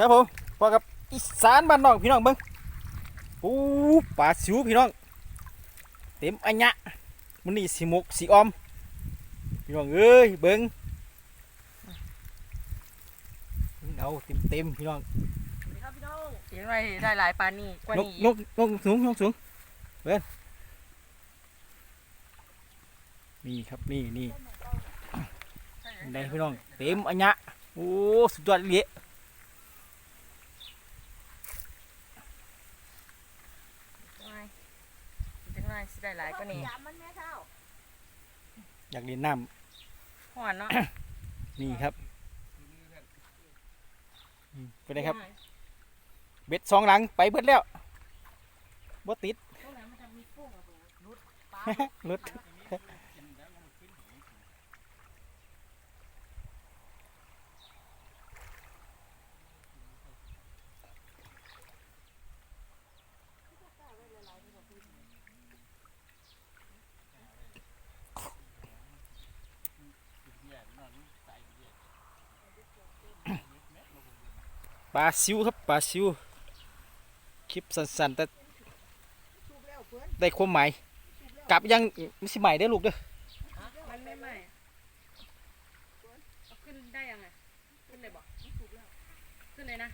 ครับผมพอกับอีสานบ้านนอกพี่น้องเบิ้งปูปลาสิวพี่น้อง เต็มอัญญะมันนี่สีมกสีออม พี่น้องเอ้ยเบิ้งเบิ่งเอาเต็มเต็มๆพี่น้องครับพี่น้องเห็นไหมได้หลายปลานี่กว่านกนี้นกนกสูงนกสูงเบิ้งนี่ครับนี่นี่ได้พี่น้อง เต็มอัญญะโอ้สุดยอดเลย ถึงไร สิได้หลายกว่านี้อยากเรียนน้ห่อนเนาะำนี่ครับอืมเป็นไงครับ เบ็ดสองหลังไปเบิดแล้วบ่ติดหลุด ปลาซิวครับปลาซิวคลิปสั้นๆแต่ได้ความหมายกลับยังไม่สิใหม่ได้ลูกเด้อมันไม่ไหม้เอาขึ้นได้ยังไงขึ้นเลยบอกขึ้นเลยนะ